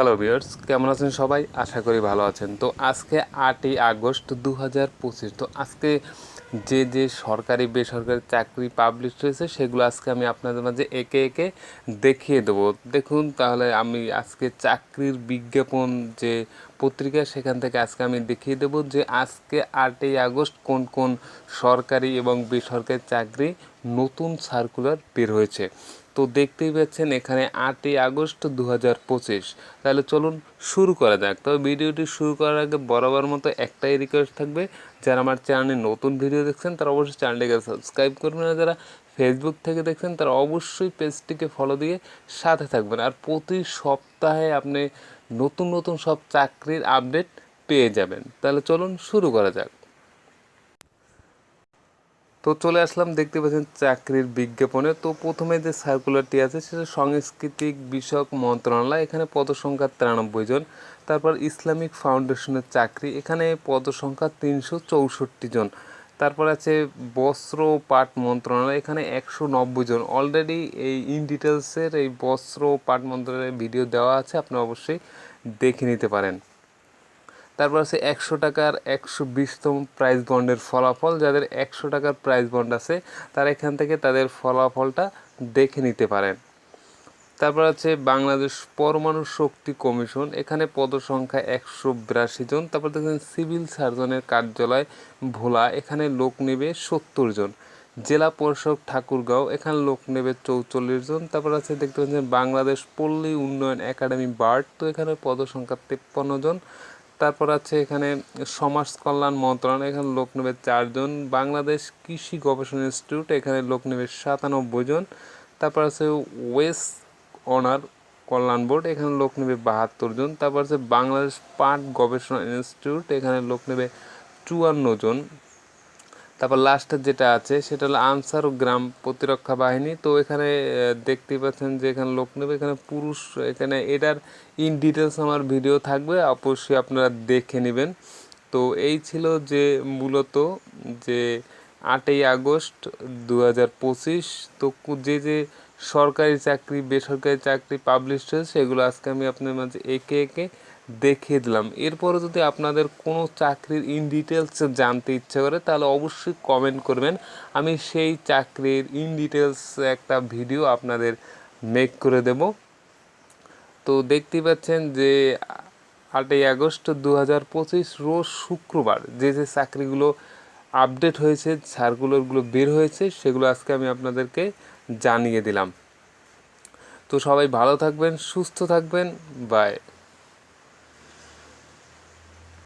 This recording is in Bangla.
হ্যালো ভিউয়ার্স কেমন আছেন সবাই? আশা করি ভালো আছেন। তো আজকে আটই আগস্ট দু হাজার পঁচিশ। তো আজকে যে যে সরকারি, বেসরকারি চাকরি পাবলিশ হয়েছে, সেগুলো আজকে আমি আপনাদের মাঝে একে একে দেখিয়ে দেবো। দেখুন, তাহলে আমি আজকে চাকরির বিজ্ঞাপন যে পত্রিকা, সেখান থেকে আজকে আমি দেখিয়ে দেবো যে আজকে আটই আগস্ট কোন কোন সরকারি এবং বেসরকারি চাকরি নতুন সার্কুলার বের হয়েছে। তো দেখতেই পাচ্ছেন এখানে আটই আগস্ট দু হাজার পঁচিশ। তাহলে চলুন শুরু করা যাক। তবে ভিডিওটি শুরু করার আগে বরাবর মতো একটাই রিকোয়েস্ট থাকবে। যারা আমার চ্যানেলে নতুন ভিডিও দেখছেন, তারা অবশ্যই চ্যানেলটিকে সাবস্ক্রাইব করবেন আর যারা ফেসবুক থেকে দেখছেন, তারা অবশ্যই পেজটিকে ফলো দিয়ে সাথে থাকবেন। আর প্রতি সপ্তাহে আপনি নতুন নতুন সব চাকরির আপডেট পেয়ে যাবেন। তাহলে চলুন শুরু করা যাক। তো চলে আসলাম, দেখতে পাচ্ছেন চাকরির বিজ্ঞাপনে। তো প্রথমে যে সার্কুলারটি আছে, সেটা সাংস্কৃতিক বিষয়ক মন্ত্রণালয়, এখানে পদসংখ্যা তিরানব্বই জন। তারপর ইসলামিক ফাউন্ডেশনের চাকরি, এখানে পদসংখ্যা তিনশো চৌষট্টি জন। তারপর আছে বস্ত্র পাট মন্ত্রণালয়, এখানে একশো নব্বই জন। অলরেডি এই ইন ডিটেলসের এই বস্ত্র পাট মন্ত্রণালয়ের ভিডিও দেওয়া আছে আপনি অবশ্যই দেখে নিতে পারেন। তারপর আছে একশো টাকার একশো বিশতম প্রাইজ বন্ডের ফলাফল। যাদের একশো টাকার প্রাইজ বন্ড আছে, তারা এখান থেকে তাদের ফলাফলটা দেখে নিতে পারেন। তারপর আছে বাংলাদেশ পরমাণু শক্তি কমিশন। এখানে পদসংখ্যা একশো বিরাশি জন। তারপর দেখেন সিভিল সার্জনের কার্যালয় ভোলা। এখানে লোক নেবে সত্তর জন। জেলা পরিষদ ঠাকুরগাঁও। এখানে লোক নেবে চৌচল্লিশ জন। তারপর আছে দেখতে পাচ্ছেন বাংলাদেশ পল্লী উন্নয়ন একাডেমি বার্ড। তো এখানে পদসংখ্যা তেপ্পান্ন জন। তারপর আছে এখানে সমাজ কল্যাণ মন্ত্রণালয়, এখানে লোক নেবে চারজন বাংলাদেশ কৃষি গবেষণা ইনস্টিটিউট, এখানে লোক নেবে সাতানব্বই জন, তারপর আছে ওয়েস্ট অনার কল্যাণ বোর্ড, এখানে লোক নেবে বাহাত্তর জন, তারপর আছে বাংলাদেশ পাট গবেষণা ইনস্টিটিউট, এখানে লোক নেবে চুয়ান্ন জন তারপর লাস্টের যেটা আছে, সেটা হলো আনসার ও গ্রাম প্রতিরক্ষা বাহিনী। তো এখানে দেখতেই পাচ্ছেন যে এখানে লোক নেবে, এখানে পুরুষ, এখানে এটার ইন ডিটেলস আমার ভিডিও থাকবে, অবশ্যই আপনারা দেখে নেবেন। তো এই ছিল যে মূলত যে আটই আগস্ট দু হাজার পঁচিশ, তো যে যে সরকারি চাকরি, বেসরকারি চাকরি পাবলিশ হয়েছে সেগুলো আজকে আমি আপনার মাঝে একে একে দেখিয়ে দিলাম। এরপরে যদি আপনাদের কোনো চাকরির ইন ডিটেলস জানতে ইচ্ছা করে, তাহলে অবশ্যই কমেন্ট করবেন। আমি সেই চাকরির ইন ডিটেলস একটা ভিডিও আপনাদের মেক করে দেব। তো দেখতেই পাচ্ছেন যে, আটই আগস্ট দু হাজার পঁচিশ রোজ শুক্রবার যে যে চাকরিগুলো আপডেট হয়েছে সার্কুলারগুলো বের হয়েছে, সেগুলো আজকে আমি আপনাদেরকে জানিয়ে দিলাম। তো সবাই ভালো থাকবেন সুস্থ থাকবেন বাই